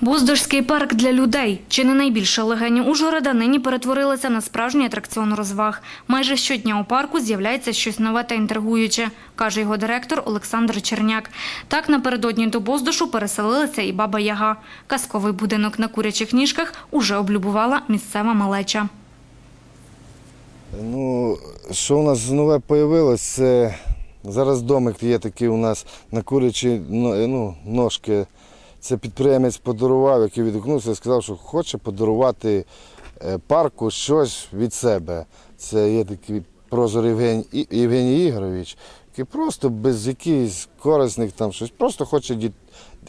Боздорський парк для людей. Чи не найбільша легені Ужгорода нині перетворилася на справжній атракціон розваг. Майже щодня у парку з'являється щось нове та інтригуюче, каже його директор Олександр Черняк. Так напередодні до Боздошу переселилася і баба Яга. Казковий будинок на курячих ніжках уже облюбувала місцева малеча. Ну, що у нас нове появилось, зараз домик є такий у нас на курячі ну, ну, ножки. Це підприємець подарував, який відгукнувся і сказав, що хоче подарувати е, парку щось від себе. Це є такий прозор Євгеній, Євгеній Ігорович, який просто без якихось корисних там щось, просто хоче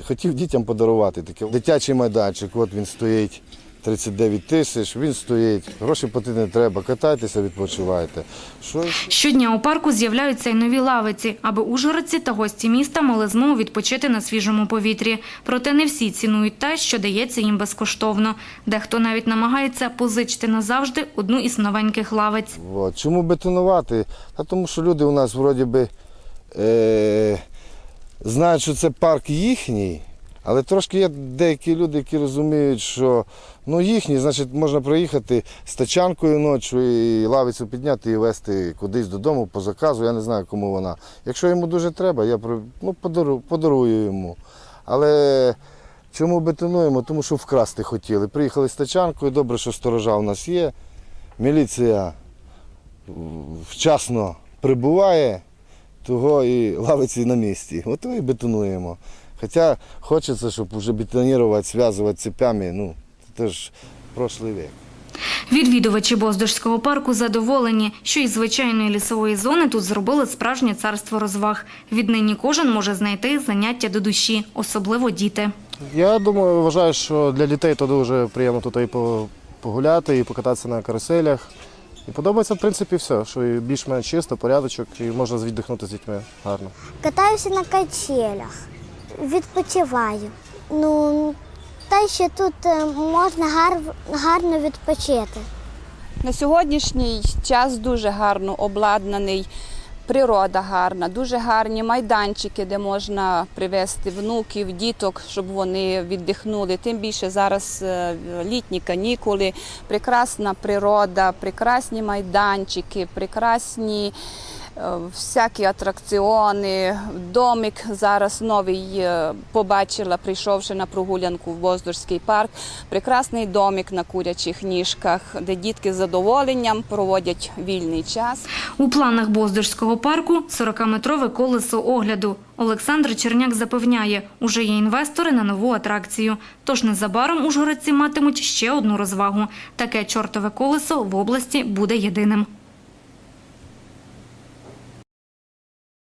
хотів дітям подарувати таке. Дитячий майданчик, от він стоїть. 39 тисяч, він стоїть, гроші платити не треба, катайтеся, відпочивайте. Що Щодня у парку з'являються й нові лавиці, аби ужгородці та гості міста мали змогу відпочити на свіжому повітрі. Проте не всі цінують те, що дається їм безкоштовно. Дехто навіть намагається позичити назавжди одну із новеньких лавиць. От. Чому бетонувати? Та тому що люди у нас вроді би е- знають, що це парк їхній, але трошки є деякі люди, які розуміють, що ну їхній, значить, можна проїхати з тачанкою ночі і лавицю підняти і везти кудись додому по заказу. Я не знаю, кому вона. Якщо йому дуже треба, я ну, подарую, йому. Але чому бетонуємо? Тому що вкрасти хотіли. Приїхали з тачанкою, добре, що сторожа у нас є. Міліція вчасно прибуває, того і лавиці на місці. Ото і бетонуємо. Хоча хочеться, щоб вже бетонувати, зв'язувати цепями, ну, це ж прошлий вік. Відвідувачі Боздорського парку задоволені, що із звичайної лісової зони тут зробили справжнє царство розваг. Віднині кожен може знайти заняття до душі, особливо діти. Я думаю, вважаю, що для дітей то дуже приємно тут і погуляти, і покататися на каруселях. І подобається, в принципі, все, що більш-менш чисто, порядочок, і можна віддихнути з дітьми гарно. Катаюся на качелях, відпочиваю. Ну, та ще тут е, можна гар, гарно відпочити. На сьогоднішній час дуже гарно обладнаний, природа гарна, дуже гарні майданчики, де можна привезти внуків, діток, щоб вони віддихнули. Тим більше зараз е, літні канікули, прекрасна природа, прекрасні майданчики, прекрасні. Е, Всякі атракціони, домик зараз новий е, побачила, прийшовши на прогулянку в Воздорський парк. Прекрасний домик на курячих ніжках, де дітки з задоволенням проводять вільний час. У планах Боздорського парку 40-метрове колесо огляду. Олександр Черняк запевняє, уже є інвестори на нову атракцію. Тож незабаром ужгородці матимуть ще одну розвагу. Таке чортове колесо в області буде єдиним.